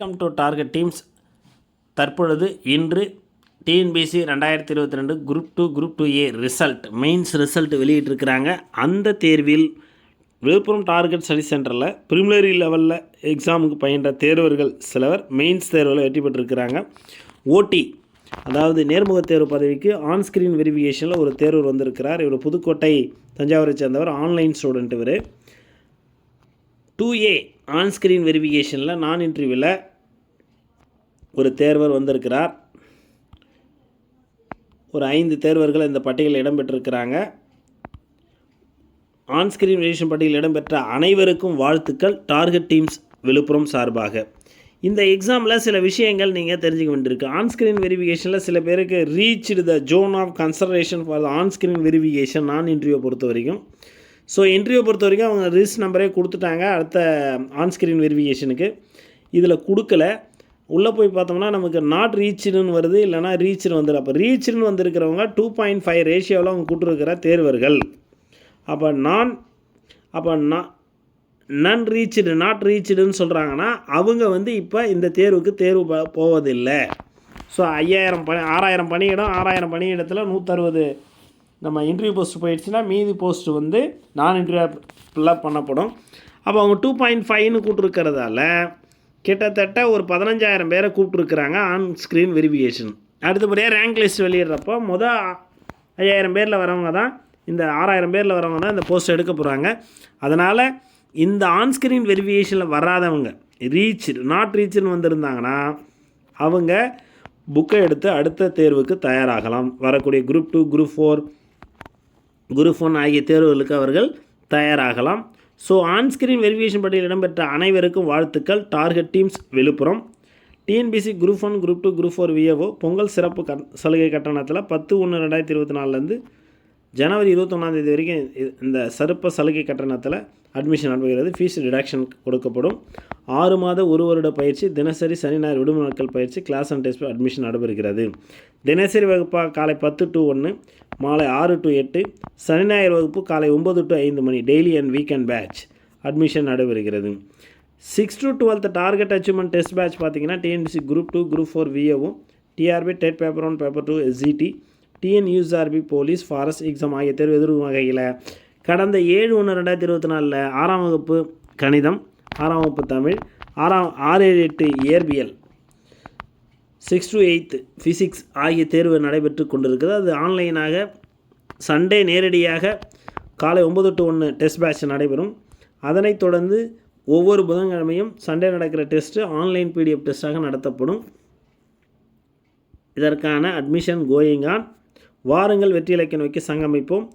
Welcome to target teams தற்பொழுது இன்று TNPSC ரெண்டாயிரத்தி இருபத்தி ரெண்டு group two group two A result mains result வெளியிட்டிருக்கிறாங்க. அந்த தேர்வில் விழுப்புரம் டார்கெட் ஸ்டடி சென்டரில் ப்ரிமிலரி லெவலில் எக்ஸாமுக்கு பயின்ற தேர்வர்கள் சிலவர் மெயின்ஸ் தேர்வில் வெற்றி பெற்றிருக்கிறாங்க. ஓடி அதாவது நேர்முக தேர்வு பதவிக்கு ஆன்ஸ்க்ரீன் வெரிஃபிகேஷனில் ஒரு தேர்வர் வந்திருக்கிறார். இவர் புதுக்கோட்டை தஞ்சாவூரை சேர்ந்தவர் ஆன்லைன் ஸ்டூடெண்ட் இவர். டூ ஏ ஆன் ஸ்க்ரீன் வெரிஃபிகேஷனில் நான் இன்டர்வியூவில் ஒரு தேர்வர் வந்திருக்கிறார். ஒரு ஐந்து தேர்வர்கள் இந்த பட்டியலில் இடம்பெற்றிருக்கிறாங்க. ஆன்ஸ்கிரீன் ரிலேஷன் பட்டியலில் இடம்பெற்ற அனைவருக்கும் வாழ்த்துக்கள். டார்கெட் டீம்ஸ் விழுப்புரம் சார்பாக. இந்த எக்ஸாமில் சில விஷயங்கள் நீங்கள் தெரிஞ்சுக்க வேண்டியிருக்கு. ஆன்ஸ்கிரீன் வெரிஃபிகேஷனில் சில பேருக்கு reach the zone of concentration for the on screen verification நான் இன்டர்வியூ பொறுத்த வரைக்கும். ஸோ இன்டர்வியூ பொறுத்த வரைக்கும் அவங்க ரிஜிஸ்ட் நம்பரே கொடுத்துட்டாங்க. அடுத்த ஆன்ஸ்கிரீன் வெரிஃபிகேஷனுக்கு இதில் கொடுக்கல. உள்ளே போய் பார்த்தோம்னா நமக்கு நாட் ரீச்சுன்னு வருது இல்லைனா ரீச்சுன்னு வந்துடும் அப்போ ரீச்சுன்னு வந்திருக்கிறவங்க டூ பாயிண்ட் ஃபைவ் ரேஷியோவில் அவங்க கூட்டிருக்கிற தேர்வர்கள். அப்போ நான் அப்போ நான் நன் ரீச்சுடு நாட் ரீச்சுடுன்னு சொல்கிறாங்கன்னா அவங்க வந்து இப்போ இந்த தேர்வுக்கு தேர்வு ப போவதில்லை. ஸோ ஐயாயிரம் பணி ஆறாயிரம் பணியிடம் ஆறாயிரம் பணியிடத்தில் நூற்றறுபது நம்ம இன்டர்வியூ போஸ்ட் போயிடுச்சுன்னா மீதி போஸ்ட் வந்து நான் இன்டர்வியூ ஃபில்லப் பண்ணப்படும். அப்போ அவங்க டூ பாயிண்ட் ஃபைவ்னு கூட்டிருக்கிறதால கிட்டத்தட்ட ஒரு பதினஞ்சாயிரம் பேரை கூப்பிட்ருக்குறாங்க ஆன் ஸ்க்ரீன் வெரிஃபிகேஷன் அடுத்தபடியாக ரேங்க் லிஸ்ட் வெளியிடுறப்போ மொதல் ஐயாயிரம் பேரில் வரவங்க தான் இந்த ஆறாயிரம் பேரில் வரவங்க தான் இந்த போஸ்ட் எடுக்க போகிறாங்க அதனால் இந்த ஆன்ஸ்க்ரீன் வெரிஃபிகேஷனில் வராதவங்க ரீச் நாட் ரீச்னு வந்திருந்தாங்கன்னா அவங்க புக்கை எடுத்து அடுத்த தேர்வுக்கு தயாராகலாம். வரக்கூடிய group two group four group one ஆகிய தேர்வுகளுக்கு அவர்கள் தயாராகலாம். ஸோ ஆன் ஸ்க்ரீன் வெரிஃபிகேஷன் பட்டியல் இடம்பெற்ற அனைவருக்கும் வாழ்த்துக்கள். Target teams Viluppuram. TNPSC group one group two group four VAO Pongal சிறப்பு கட் சலுகை கட்டணத்தில் பத்து ஒன்று ரெண்டாயிரத்தி இருபத்தி நாலுலேருந்து ஜனவரி இருபத்தொன்னாந்தேதி வரைக்கும் இந்த சருப்ப சலுகை கட்டணத்தில் அட்மிஷன் நடைபெறுகிறது ஃபீஸ் ரிடக்ஷன் கொடுக்கப்படும். ஆறு மாத ஒரு வருட பயிற்சி தினசரி சனி ஞாயிறு விடுமுறை நாட்கள் பயிற்சி கிளாஸ் அண்ட் டெஸ்ட் அட்மிஷன் நடைபெறுகிறது. தினசரி வகுப்பாக காலை பத்து டு ஒன்று மாலை ஆறு டு எட்டு சனி ஞாயிறு வகுப்பு காலை ஒம்பது டு ஐந்து மணி daily and weekend batch admission நடைபெறுகிறது. Six to twelfth target achievement test batch பார்த்தீங்கன்னா TNPSC group two group four விஏவும் TRB TET paper one paper two SGT TNUSRB police forest exam ஆகிய தேர்வு எதிர்க்கும் வகையில் கடந்த ஏழு ஒன்று ரெண்டாயிரத்தி இருபத்தி நாலில் ஆறாம் வகுப்பு கணிதம் ஆறாம் வகுப்பு தமிழ் ஆறாம் ஆறு ஏழு எட்டு இயற்பியல் சிக்ஸ் டு எயித்து ஃபிசிக்ஸ் ஆகிய தேர்வு நடைபெற்று கொண்டிருக்குது அது ஆன்லைனாக சண்டே நேரடியாக காலை ஒம்பது டு ஒன்று டெஸ்ட் பேட்ச் நடைபெறும். அதனைத் தொடர்ந்து ஒவ்வொரு புதன்கிழமையும் சண்டே நடக்கிற டெஸ்ட்டு ஆன்லைன் பிடிஎஃப் டெஸ்ட்டாக நடத்தப்படும். இதற்கான அட்மிஷன் கோயிங் ஆன் வாருங்கள் வெற்றி இலக்கிய நோக்கி சங்கமிப்போம்.